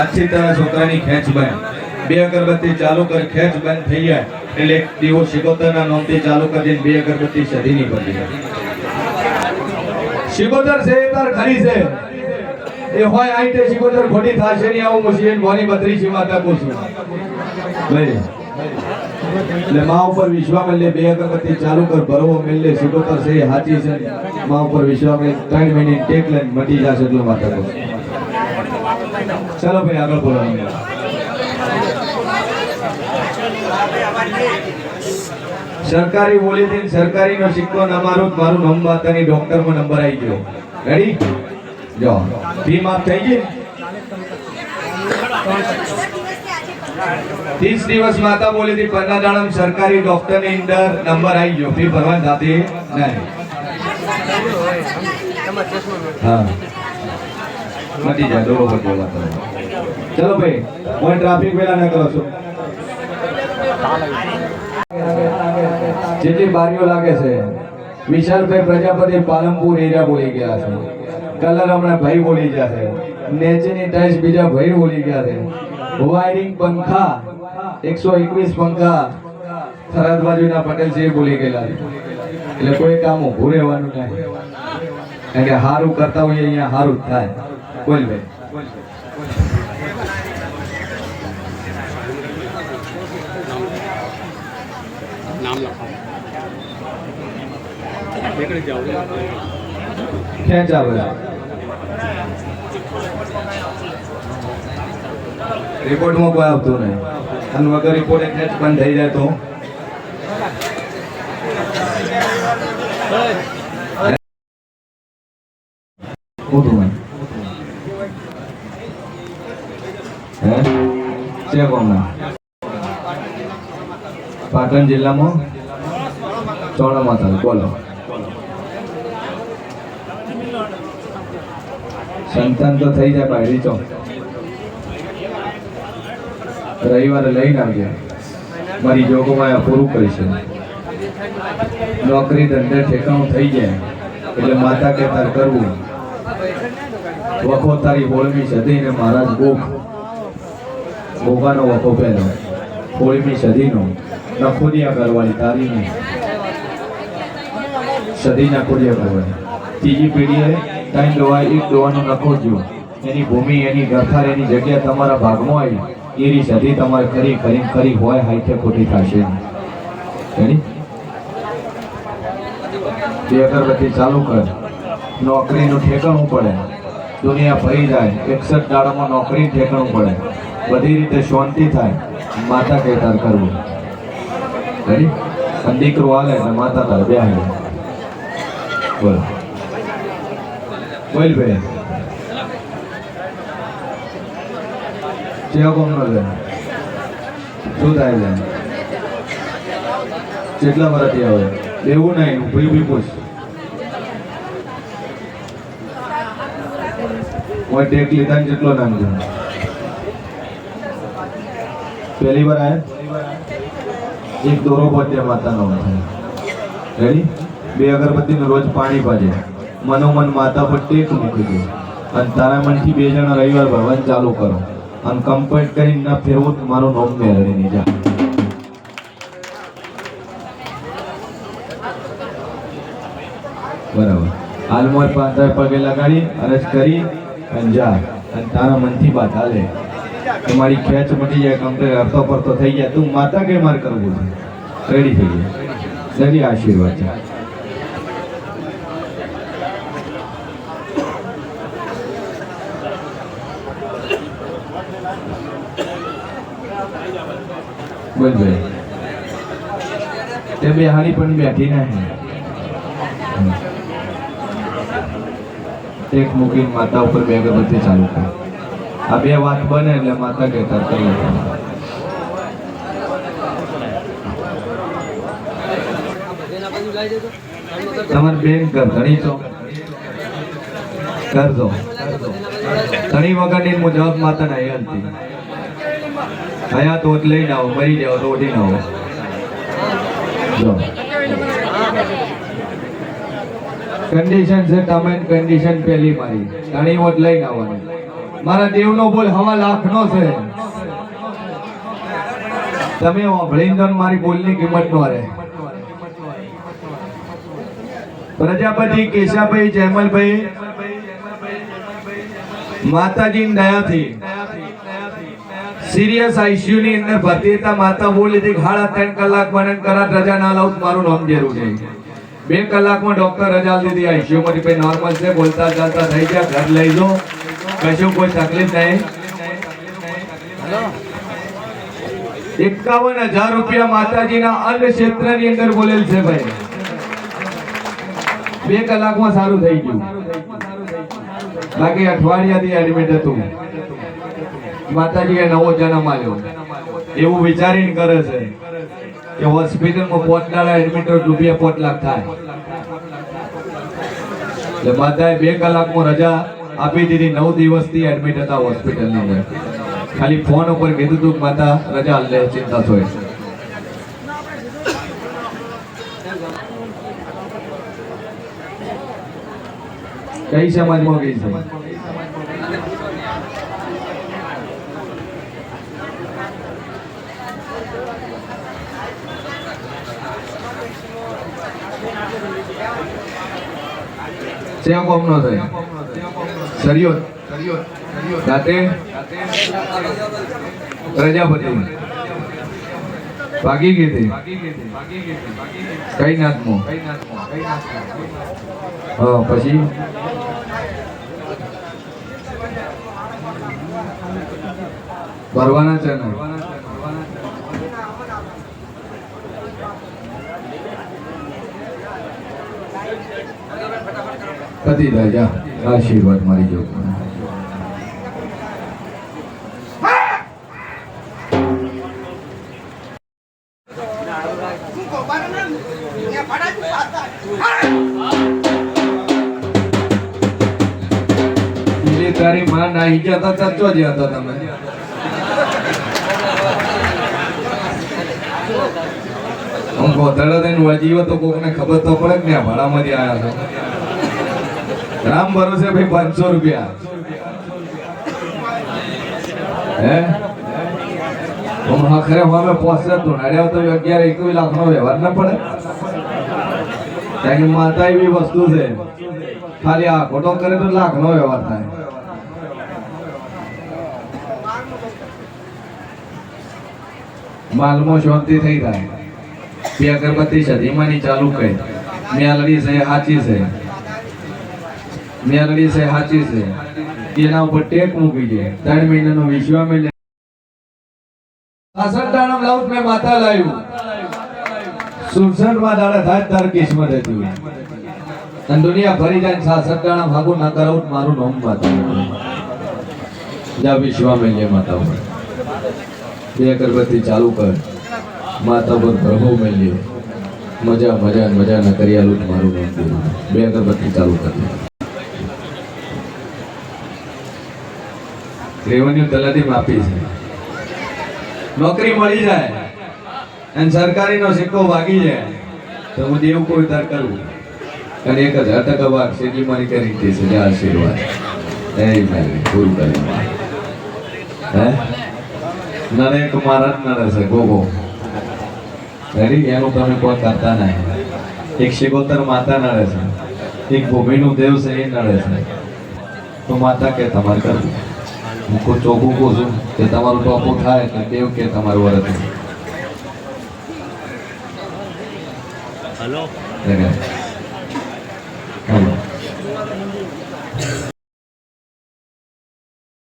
આજથી તારા છોકરાની ખેંચ બંધ બે અગરબત્તી ચાલુ કર, ખેંચ બંધ થઈ જાય. એટલે એક દિવસ શિકોતરના નામથી ચાલુ કરી બે અગરબત્તી સધીની પડી જાય. શિકોતર છે એ તાર ખરી છે. એ હોય આઈ તે શિકોતર ખોટી થાશે નહીં, આવું મુશીન મોની બત્રી છે માતા કોશું ભાઈ, એટલે મા ઉપર વિશ્વાસ મેલે બે અગરબત્તી ચાલુ કર, ભરવો મેલે શિકોતર છે એ હાચી છે મા ઉપર વિશ્વાસ મેલે ત્રણ મિનિટ ટેક લઈને મટી જશે એટલું માતા કોશું ચાલો ભાઈ આગળ બોલો. સરકારી બોલીથી સરકારી નો સિક્કો ના મારું નામ માતાની ડોક્ટર નો નંબર આવી ગયો. રેડી જો ફી માફ થઈ ગઈ ત્રીસ દિવસ માતા બોલી હતી પન્ના દાડમ સરકારી ડોક્ટરની અંદર નંબર આવી ગયો. ફી ભરવાની થતી નહીં. હા. મટી જાય બરોબર બોલા તમે ચલો ભાઈ કોઈ ટ્રાફિક વેલા ન કરો છો. જેટલી બારીઓ લાગે છે, વિશાલભાઈ પ્રજાપતિ પાલનપુર એરિયા બોલી ગયા છે. કલર હમણાં ભાઈ બોલી ગયા છે. નેચેની ટાઈસ બીજા ભાઈ બોલી ગયા છે. વાયરિંગ પંખા, એકસો એકવીસ પંખા, થરાદ બાજુના પટેલજી બોલી ગયેલા એટલે કોઈ કામ ઊભું રહેવાનું નહીં. કારણ કે સારું કરતા હોઈએ, અહીંયા સારું થાય. બોલ ભાઈ. નીકળી જાવ રિપોર્ટમાં કોઈ આવતું નહીં અને વગર રિપોર્ટ એટલે જ બંધ થઈ જાય તો? પાટણ જિલ્લામાં? ચોળા માતા બોલો. સંતાન તો થઈ જાય બાયડી ચો રવિવારે લઈને આવજે મારી જોગમાં પૂરું કરીશું નોકરી ધંધે ઠેકાણું થઈ જાય. એટલે માતા કે તાર કરવું. વખો તારી હોળમી સદીને મહારાજ ગોખ ગોગાનો વખો પહેલો હોળમી સદીનો નખોદિયા કરવાની તારીની. સદીના ખોડિયા કરવાની. ત્રીજી પેઢીએ ત્રણ ડોવા એક ડોવાનો નખો જ્યો એની ભૂમિ, એની ગરથાર એની જગ્યા તમારા ભાગમાં આવી. એની હતી તમારે ખરી ખરી ખરી હોય હાઈથે ખોટી થશે. તે? અગરબત્તી ચાલુ કર. નોકરીનું ઠેકાણું પડે. દુનિયા ફરી જાય. એકસઠ દાડામાં નોકરી ઠેકાણું પડે. બધી રીતે શાંતિ થાય. માતા કહેતાર કરવું. રેડી દીકરો હાલે ને માતા તાર બે બોલ. બોલ ભાઈ ચેવો કોમ નો લે શું થાય છે કેટલા વર્ષથી આવે. એવું નહીં ભાઈ ભાઈ પૂછ. હું ટેક લીધા ને જેટલો નામ છે પહેલી વાર આયા? એક દોરો બધે માતાનો. રેડી બે અગરબત્તીનો રોજ પાણી પાજે. મનોમન માતા પર ટેક મૂકી દો. અને તારા મનથી બે જણા રવિવાર ભવન ચાલુ કરો. અને કમ્પ્લીટ કરીને ના ફેરવું તો મારું નોમ મેળવી નહીં જા બરાબર. હાલમાં પાંચ પગે લગાડી, અરજ કરી, અને જા. અને તારા મનથી વાત હાલે. તમારી ખેંચ મટી જાય કમ્પ્લીટ અડધો પડતો થઈ જાય. તું માતા કે માર કરવું છે? રેડી થઈ જાય રેડી આશીર્વાદ છે. બોલ ભાઈ તે બિહારી પણ બેઠી નહીં એક મૂકીને માતા ઉપર બે અગરબત્તી ચાલુ થાય આ બે વાત બને એટલે માતા કહેતા કરી તમારે બેન કર ઘણી તો કરજો ઘણી વખત હું જવાબ માતા ના હયાત હયાત હોત લઈને આવો, મરી જાવ તો ઉઠીને આવો. કન્ડિશન છે તમે કન્ડિશન પહેલી મારી. ઘણી વોટ લઈને આવવાની. મારા દેવનો બોલ હવા લાખનો છે. તમે સાંભળીને તો મારી બોલની કિંમત નો રહે પ્રજાપતિ કેશાભાઈ જયમલભાઈ માતાજી દયાથી સિરિયસ આઈસીયુ ની અંદર ભરતી માતા બોલી હતી સાડા ત્રણ કલાક મને કરાટ રજા ના લાવું મારું નામ જરૂર છે. બે કલાકમાં ડોક્ટર રજા દીધી આઈસીયુ માંથી ભાઈ નોર્મલ છે, બોલતા ચાલતા થઈ ગયા, ઘર લઈ લો કશું કોઈ તકલીફ નહીં. એકાવન હજાર રૂપિયા માતાજીના અન્ન ક્ષેત્રની અંદર બોલેલ છે ભાઈ. બે કલાકમાં સારું થઈ ગયું. બાકી અઠવાડિયાથી એડમિટ હતું. માતાજીએ નવો જન્મ આવ્યો એવું વિચારીને કરે છે કે હોસ્પિટલમાં પોટલાડા એડમિટ હોય રૂપિયા પોત લાખ થાય. એટલે માતાએ બે કલાકમાં રજા આપી દીધી, નવ દિવસથી એડમિટ હતા હોસ્પિટલની અંદર. ખાલી ફોન ઉપર કીધું હતું માતા, રજા લે, ચિંતા થોય. કઈ સમાજમાં ગઈ છે? સેવ કોમ નો થાય. સરિયો રાતે પ્રજાપતિ. ભાગી ગઈ હતી કઈ નાથમાં હા, પછી? ભરવાના છે ને કદી રાજા આશીર્વાદ મારી જો તારી માં નાહી ગયા હતા ચર્ચો જ હતા તમે? હું ગોધડા થઈને વજીવો તો કોકને ખબર તો પડે કે ને આ ભાડામાંથી આવ્યા છો. રામ ભરોસે ભાઈ, પાંચસો રૂપિયા. હે? આખરે હવે પહોંચે તો નડ્યા તો અગિયાર, એકવીસ લાખ નો વ્યવહાર ના પડે. કારણ કે માતા એવી વસ્તુ છે, ખાલી આ ખોટો કરે તો લાખ નો વ્યવહાર થાય. માલમાં શાંતિ થઈ જાય. બે અગરબત્તી સધીમાની ચાલુ કઈ મેલડી છે હાચી છે. મેલડી છે સાચી છે. એના ઉપર ટેક મૂકી છે ત્રણ મહિનાનો વિશ્વામિલ અસંતાણમ લાઉટ મેં માતા લાવ્યું. સુરસઠમાં દાડા થાય તાર કિસ્મત હતી. અને દુનિયા ફરી જાય સાસણદાણમ ભાગું ના કરાવું મારું નામ માતા જા વિશ્વામિલ માતા ઉપર. બે અગરબત્તી ચાલુ કર. માતા પર પ્રભુ મેલ્યો મજા મજા મજા ના કર્યા આલું મારું બે અગરબત્તી ચાલુ કરી. રેવન્યુ તલાટી માપી છે. નોકરી મળી જાય અને સરકારીનો સિક્કો વાગી જાય તો હું દેવ કોઈ તાર કરું. અને એક હજાર ટકા વાગ શેકી મારી કરી દીધી છે જય આશીર્વાદ. એ મેં પૂરું કરી હે? નરે એક મારા જ નરે છે ગોગો હરી એનું તમે કોઈ કરતા નહીં. એક શિગોતર માતા નડે છે એક ભૂમિનું દેવ છે એ નડે છે તો માતા કે તમારે કરવું? હું કોઈ ચોખ્ખું કહું છું કે તમારું ટોપું થાય કે કેવું કે તમારું હલો. હલો